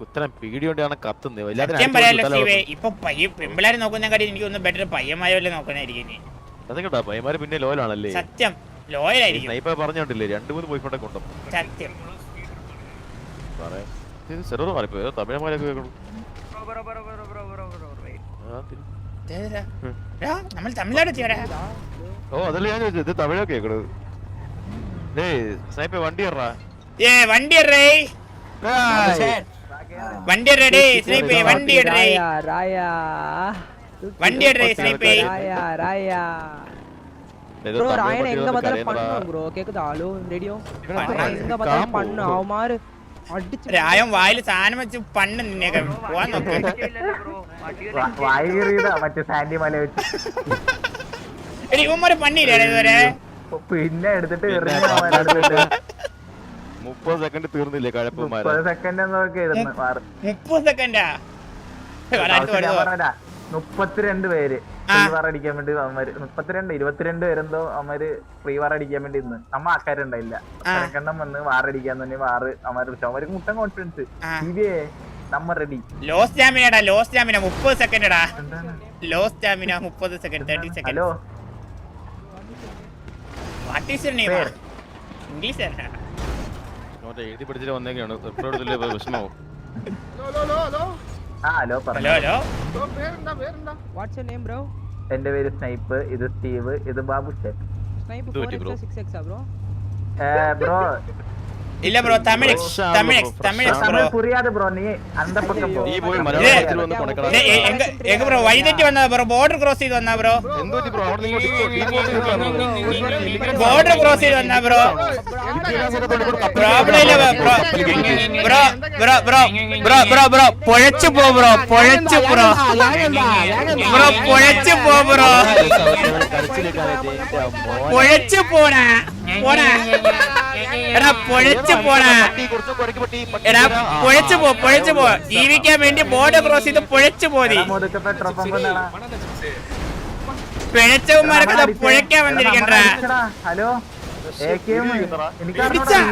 കുത്തരം പീടിയോണ്ടാണ് കത്തുന്നത്. സത്യം പറയാലോ സ്റ്റീവേ ഇപ്പൊ പയ്യ പെമ്പിളാരെ നോക്കുന്ന കാര്യം എനിക്ക് ഒന്ന് ബെറ്റർ പയ്യന്മാരെ നോക്കാനായിരിക്കും ഇനി. അതൊക്കെ പയ്യന്മാര് പിന്നെ ലോയലാണല്ലേ സത്യം. ലോയലായിരിക്കും സ്നൈപ്പർ പറഞ്ഞോണ്ടില്ലേ? രണ്ടു മൂന്ന് പോയിക്കൊണ്ടേ കൊണ്ടു സത്യം. സെർവർ മാറിപ്പോയോ തമിഴന്മാരൊക്കെ കേൾക്കണം. നമ്മൾ തമിഴ്നാട് ഓ അതല്ല ഞാൻ ചോദിച്ചത്. ഇത് തമിഴൊക്കെ കേൾക്കണത്. ഏയ് സ്നൈപ്പർ വണ്ടി കയറാ ഏ വണ്ടി റേ വണ്ടി റെഡി സ്നേഹിപ്പേ വണ്ടി റേ ராயா ராயா வண்டி எடுறே, ஸ்னைப்பே. ராயா ராயா ப்ரோ ராயன் எங்க பார்த்தாலும் பண்ணும் ப்ரோ கேக்குதா ஹலோ ரேடியோ எங்க பார்த்தாலும் பண்ணு அவன் மாறு அடிச்சு രായം വായിൽ സാധനം വെച്ച് പണ്ണ് നിന്നേക്ക പോവാൻ നോക്ക് വൈകീറിയതാ മറ്റേ സാൻഡി മല വെച്ച് എടി ഇവന്മാര് പണിയില്ലേ ഇതുവരെ പിന്നെ എടുത്തിട്ട് എറിഞ്ഞു അവനെടുത്തിട്ട് മുപ്പത് സെക്കൻഡ് തീർന്നില്ലേ കഴപ്പന്മാരെ? മുപ്പത് സെക്കൻഡ് മുപ്പത് സെക്കൻഡാ പറഞ്ഞതാ മുപ്പത്തിരണ്ട് പേര് ഫ്രീ വാർ അടിക്കാൻ വേണ്ടി അവന്മാര്. മുപ്പത്തിരണ്ട് ഇരുപത്തിരണ്ട് പേരെന്തോ അവന്മാര് ഫ്രീ വാർ അടിക്കാൻ വേണ്ടി ഇന്ന് നമ്മ ആൾക്കാരുണ്ടായില്ല. സെക്കൻഡം വന്ന് വാർ അടിക്കാൻ തന്നെ വാറ് അവന്മാര് വിളിച്ചു. അവർക്ക് മുട്ടൻ കോൺഫിഡൻസ് നമ്മ റെഡി ലോ സ്റ്റാമിനടാ ലോ സ്റ്റാമിന മുപ്പത് സെക്കൻഡടാ ലോ സ്റ്റാമിന മുപ്പത് second thirty second hello what is your name പേര്. ഇംഗ്ലീഷ് എഴുതി ആ യുവർ നെയിം ബ്രോ എന്റെ പേര് സ്നൈപ്പ് ഇത് സ്റ്റീവ് ഇത് ബാബു ബ്രോ. ഇല്ല ബ്രോ ബ്രോ ബ്രോ നീ നീ പോയി വന്ന് ബ്രോ ബ്രോ ബോർഡർ ക്രോസ് ചെയ്ത് വന്നാ ബ്രോ ബ്രോ ബോർഡർ ക്രോസ് ചെയ്ത് വന്നാ bro bro bro bro bro bro bro bro പൊഴച്ചു പോ ബ്രോ പൊഴച്ചു ബ്രോ ബ്രോ പൊഴച്ചു പോ ബ്രോ പൊഴച്ചു പോടാ പോടാ എടാ പൊഴച്ചു പോടാ എടാ പൊഴച്ചു പോ പൊഴച്ചു പോ ജീവിക്കാൻ വേണ്ടി ബോർഡ് ക്രോസ് ചെയ്ത് പൊഴച്ചു പോതി. പിഴച്ചവന്മാരൊക്കെ പുഴയ്ക്കാൻ വന്നിരിക്കണ്ട ഹലോ എന്തൊരു പ്രശ്നം.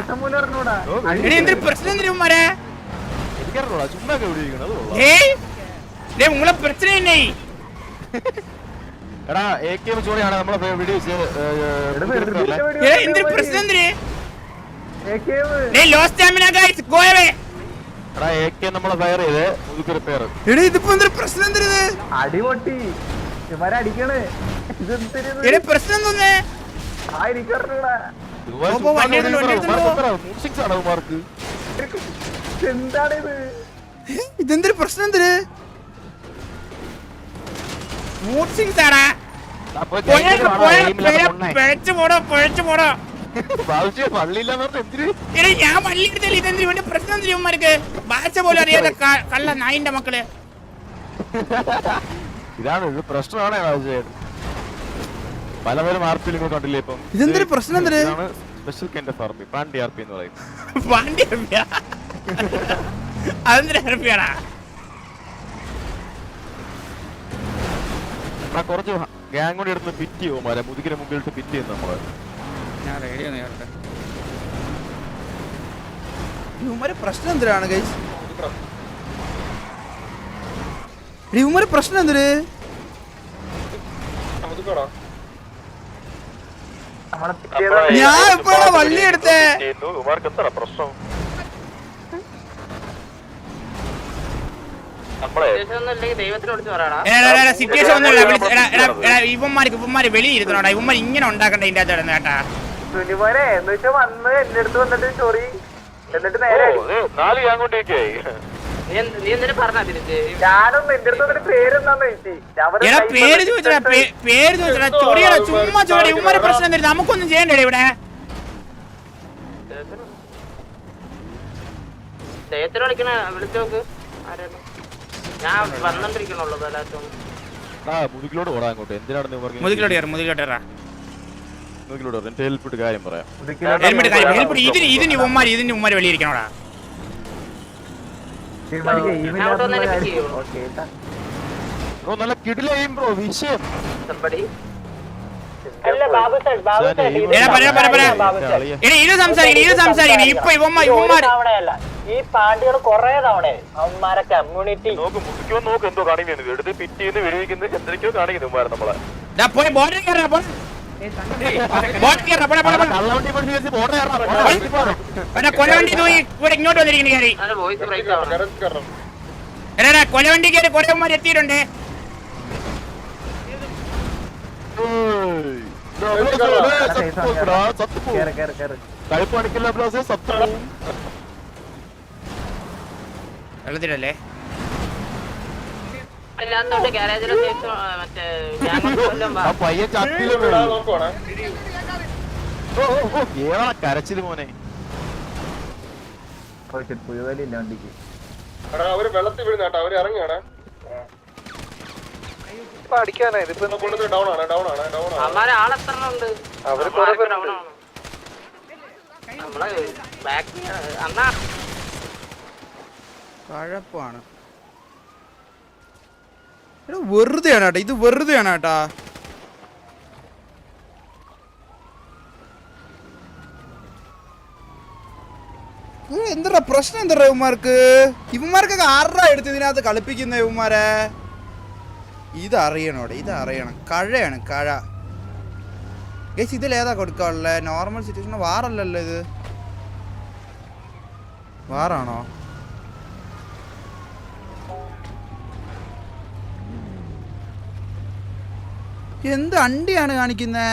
ഏയ് ഡേ ഉങ്ങളെ പ്രശ്നം എന്നെ എടാ എ കെ എം ചോറിയാണ് നമ്മളെ ഏ എന്തൊരു പ്രശ്നം എന്തൊരു പ്രശ്നം എന്തിന് അടി പൊട്ടി ഇവരെ അടിക്കണ്. ഇതെന്തിരിത്? പ്രശ്നം എന്തോന്ന്? ഇതെന്തൊരു പ്രശ്നം എന്തിന്? ഞാൻ വള്ളി എടുത്തില്ല ഇതെന്തിനു? വേണ്ടി പ്രശ്നം എന്തിനു ഇവന്മാർക്ക്? ഭാഷ പോലും അറിയാത്ത കള്ള നായിന്റെ മക്കൾ. ഇതാണ് ഇത് പ്രശ്നമാണ് പല പല കണ്ടില്ലേ ഇപ്പം? ഇതെന്തൊരു പ്രശ്നം? ഇതാണ് special kind of Pandi RP എന്ന് പറയും പാണ്ടി അതെന്തിനാ ഹെൽപ്പിയാടാ ആ? കുറച്ച് ഗ്യാങ് കൂടി എടുത്ത് പിറ്റ് ചെയ്യുമോ മാരെ മുതുകിന് മുമ്പിലിട്ട് പിറ്റ് ചെയ്യുന്നു നമ്മൾ. ഞാൻ റേഡിയോ നേരട്ടെ ഇവന്മാര് പ്രശ്നം എന്തിനാണ് ഗൈസ് ഇവന്മാര് പ്രശ്നം. എന്തിന്? പിറ്റേന്ന് ഞാൻ എപ്പോഴാ വള്ളി എടുത്തേ. ഇവർക്ക് എന്താ പ്രശ്നം? സിറ്റുവേഷൻ ഒന്നുമില്ല വിളിച്ച് എടാ, എടാ, എടാ, ഇവന്മാർക്ക് ഇവന്മാര് വെളിയിരുത്തണോടാ ഇവന്മാർ ഇങ്ങനെ ഉണ്ടാക്കണ്ട ഇതിന്റെ അകത്ത് കേട്ടാ. സുനിമോനെ എന്ന് വന്ന് എന്റെ അടുത്ത് വന്നിട്ട് ചൊറി എന്നിട്ട് നേരെ. നാല് ഞാൻ പറഞ്ഞു, എടാ "സൈബർ പേര് ചോദിച്ചടാ പേര് ചോദിച്ചടാ ചുമ്മാ പ്രശ്നം നമുക്കൊന്നും ചെയ്യണ്ടേ ഇവിടെ? എത്ര വിളിക്കണ വിളിച്ചു നോക്ക്. ആരാണ്? ഞാൻ വന്നോണ്ടിരിക്കണുള്ളൂ പലത്തും ആ മുതുകിലോട് ഓടാ അങ്ങോട്ട്. എന്തിനാണ് ഇവർക്ക് മുതുകിലോട്ട് കയറും മുതുകിലോട്ട് കയറാ. മുതുകിലോട് ഓടാ കാര്യം പറയാം. ഇതിന് ഇതിന് ഇവന്മാര് ഇതിന് ഉമ്മാര് വെളിയിരിക്കണോടാ ഇവന്മാർക്ക് aim ഞാൻ അവിടെ വന്ന് ഇല്ലാത്ത എന്നെ pick കാര്യം. ചെയ്യോ? ഓക്കേ, ട്ടാ. ബ്രോ നല്ല കിടിലയും ബ്രോ വിഷയം. ഈ പാണ്ടികൾ കൊറേ തവണ അവന്മാരെ കമ്മ്യൂണിറ്റി നോക്ക് നോക്ക് എന്തോ കാണിക്കുന്നത് എടുത്ത് പിറ്റേന്ന് വിടുവിക്കുന്നത് എന്തൊക്കെയോ കാണിക്കുന്നു നമ്മളെ. പോയി ബോർഡർ കയറാ കൊലവണ്ടി ഇവിടെ ഇങ്ങോട്ട് വന്നിരിക്കുന്നു കയറി. എടാ കൊലവണ്ടി കയറി കൊലവന്മാർ എത്തിയിട്ടുണ്ട്. വെള്ളത്തിലല്ലേ? അല്ലാത്തോണ്ട് ഗാരേജിലെ സേഫ് മറ്റേ ഓ, ഓ, ഏതാ കരച്ചിൽ മോനെ. പുഴുവലില്ല വണ്ടിക്ക്. അവർ വെള്ളത്തിൽ വീഴുന്ന അവർ ഇറങ്ങിയാണ് ഡൗൺ ആണ് ഡൗൺ ആണ് ഡൗൺ ആണ് അമ്മാരെ ആളെത്ര ഉണ്ട് നമ്മളെ ബാക്ക് അന്നാ കഴപ്പാണ് എടാ വെറുതെയാണ് കേട്ടോ ഇത് വെറുതെയാണ് കേട്ടാ എന്താ പ്രശ്നം എന്താ ഇവന്മാർക്ക്? ഇവന്മാർക്കൊക്കെ ആറാ എടുത്ത് ഇതിനകത്ത് കളിപ്പിക്കുന്ന ഇവന്മാരെ? ഇതറിയണോടെ ഇതറിയണം. കഴയാണ് കഴ. ഗൈസ് ഇതിലേതാ കൊടുക്കാനുള്ളത് നോർമൽ സിറ്റുവേഷൻ വാറല്ലല്ലോ ഇത്. വാറാണോ? എന്ത് അണ്ടിയാണ് കാണിക്കുന്നേ?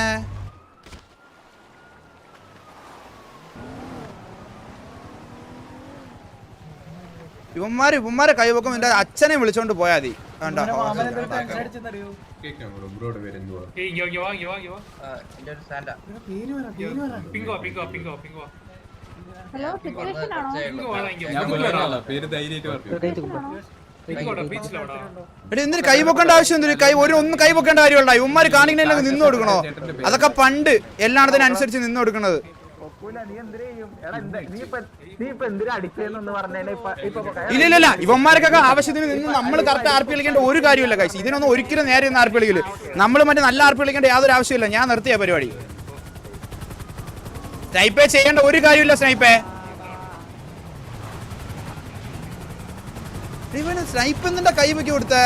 ഇവന്മാര് ഇവന്മാരെ കൈവക്കും എന്റെ അച്ഛനെ വിളിച്ചോണ്ട് പോയാ മതി. വേണ്ട ഹലോ സിറ്റുവേഷൻ ആണോ? എടി എന്തിന് കൈ പൊക്കേണ്ട ആവശ്യം എന്തൊരു കൈ ഒരു ഒന്നും കൈ പൊക്കേണ്ട കാര്യമുള്ള ഇവന്മാര് കാണിക്കണേലൊക്കെ നിന്ന് കൊടുക്കണോ? അതൊക്കെ പണ്ട് എല്ലായിടത്തിനും അനുസരിച്ച് നിന്ന് കൊടുക്കണത്. ഒക്കൂല നീ എന്തിനു ചെയ്യും? എടാ എന്ത് നീ ഇപ്പൊ നീ ഇപ്പൊ എന്തിനാ അടിച്ചതെന്ന് പറഞ്ഞേനെ? ഇപ്പൊ ഇപ്പൊ ഇല്ല ഇല്ല ഇല്ല. ഇവന്മാർക്കൊക്കെ ആവശ്യത്തിന് നിന്ന് നമ്മൾ കറക്റ്റ് ആർപ്പി കളിക്കേണ്ട ഒരു കാര്യമില്ല കഴിച്ച് ഇതിനൊന്നും ഒരിക്കലും നേരെ ഒന്ന് ആർപ്പി കളിക്കില്ല നമ്മൾ മറ്റേ നല്ല ആർപ്പി കളിക്കേണ്ട യാതൊരു ആവശ്യമില്ല ഞാൻ നിർത്തിയ പരിപാടി. സ്നൈപ്പേ ചെയ്യേണ്ട ഒരു കാര്യമില്ല സ്നൈപ്പേ. ഇവന് സ്നൈപ്പ് എന്തിന്റെ കൈ വെക്കി കൊടുത്തേ?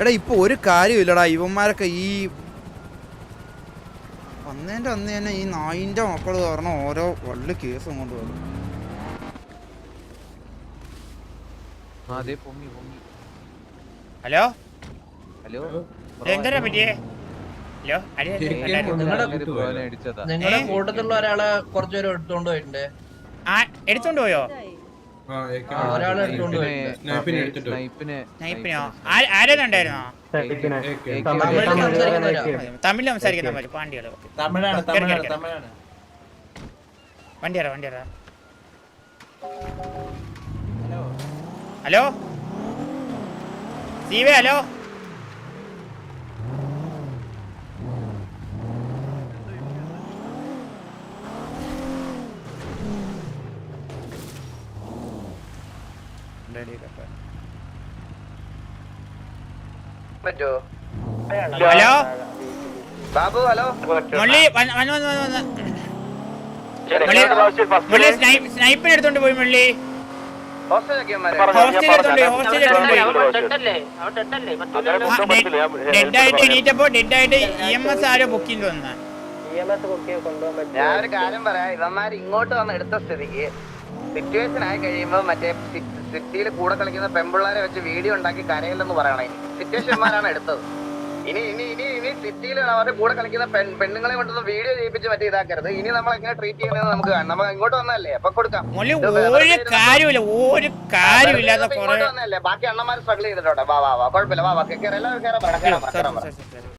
എടാ ഇപ്പൊ ഒരു കാര്യമില്ലടാ ഇവന്മാരൊക്കെ ഈ വന്നതിന്റെ അന്ന് തന്നെ ഈ നായിന്റെ മക്കൾ കാരണം ഓരോ വള്ളി കേസും കൊണ്ട് വന്നു. ഹലോ? ഹലോ? എന്താ പറ്റിയേ? ഹലോ നിങ്ങളുടെ കൂട്ടത്തിലുള്ള ഒരാളെ കുറച്ചുപേരും എടുത്തോണ്ട് പോയിട്ടുണ്ട്. ആ എടുത്തോണ്ട് പോയോ? ആരെന്നുണ്ടായിരുന്നോ തമിഴ് സംസാരിക്കുന്ന പാണ്ടികൾ തമിഴാണ് തമിഴാണ് തമിഴാണ്. വണ്ടി ഹലോ. ഇറ ഹലോ? സീവേ ഹലോ? Hello Babu hello? മുള്ളി വന്ന് വന്ന് വന്ന്. വന്ന് വന്ന് മുള്ളി സ്നൈപ്പിന് എടുത്തോണ്ട് പോയി മുള്ളി ഹോസ്റ്റലിൽ എടുത്തോണ്ട് പോയി ഹോസ്റ്റലിൽ എടുത്തോണ്ട് പോയി. അവൻ ഡെഡല്ലേ? അവൻ ഡെഡല്ലേ? പറ്റൂലല്ലോ. ഡെഡ് ആയിട്ട് എണീറ്റപ്പോ ഡെഡ് ആയിട്ട് ഇ എം എസ് ആരോ ബുക്കിംഗ് തോന്നുന്ന ഞാൻ ഒരു കാര്യം പറയാം. ഇവന്മാർ ഇങ്ങോട്ട് വന്ന് എടുത്ത സ്ഥിതിക്ക് സിറ്റുവേഷൻ ആയി കഴിയുമ്പോൾ മറ്റേ സിറ്റിയിൽ കൂടെ കളിക്കുന്ന പെമ്പിള്ളാരെ വെച്ച് വീഡിയോ ഉണ്ടാക്കി കരയില്ലെന്ന് പറയണേ സിറ്റുവേഷന്മാരാണ് എടുത്തത്. ഇനി ഇനി ഇനി ഇനി സിറ്റിയിൽ അവരുടെ കൂടെ കളിക്കുന്ന പെൺ പെണ്ണുങ്ങളെ കൊണ്ടൊന്ന് വീഡിയോ ചെയ്യിപ്പിച്ച് മറ്റേ ഇതാക്കരുത്. ഇനി നമ്മൾ എങ്ങനെ ട്രീറ്റ് ചെയ്യുന്നത് നമുക്ക് കാണാം. നമ്മൾ ഇങ്ങോട്ട് വന്നല്ലേ അപ്പൊ കൊടുക്കാം. ഇങ്ങോട്ട് വന്നല്ലേ ബാക്കി അണ്ണന്മാർ സ്ട്രഗിൾ ചെയ്തിട്ടോട്ടെ വാ വാ വാ. കുഴപ്പമില്ല. വാ വാ. കേറാം എല്ലാവരും